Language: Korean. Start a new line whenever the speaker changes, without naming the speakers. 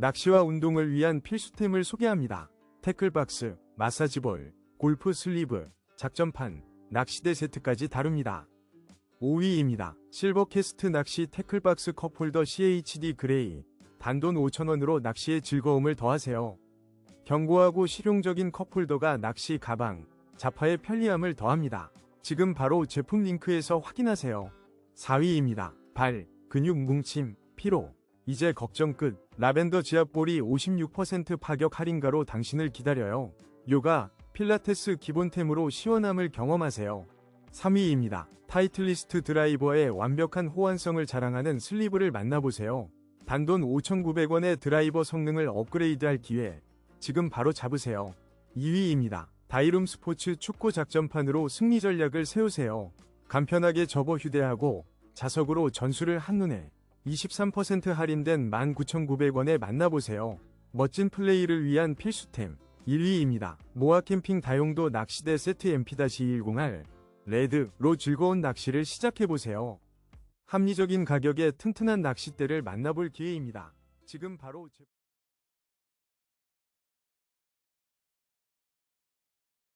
낚시와 운동을 위한 필수템을 소개합니다. 태클박스, 마사지볼, 골프 슬리브, 작전판, 낚시대 세트까지 다룹니다. 5위입니다. 실버캐스트 낚시 태클박스 컵홀더 CHD 그레이. 단돈 5,000원으로 낚시의 즐거움을 더하세요. 견고하고 실용적인 컵홀더가 낚시 가방, 자파의 편리함을 더합니다. 지금 바로 제품 링크에서 확인하세요. 4위입니다. 발, 근육 뭉침, 피로. 이제 걱정 끝. 라벤더 지압볼이 56% 파격 할인가로 당신을 기다려요. 요가, 필라테스 기본템으로 시원함을 경험하세요. 3위입니다. 타이틀리스트 드라이버의 완벽한 호환성을 자랑하는 슬리브를 만나보세요. 단돈 5,900원의 드라이버 성능을 업그레이드할 기회. 지금 바로 잡으세요. 2위입니다. 다이룸 스포츠 축구 작전판으로 승리 전략을 세우세요. 간편하게 접어 휴대하고 자석으로 전술을 한눈에 23% 할인된 19,900원에 만나보세요. 멋진 플레이를 위한 필수템 1위입니다. 모아 캠핑 다용도 낚시대 세트 MP-210R 레드로 즐거운 낚시를 시작해보세요. 합리적인 가격에 튼튼한 낚싯대를 만나볼 기회입니다. 지금 바로 제...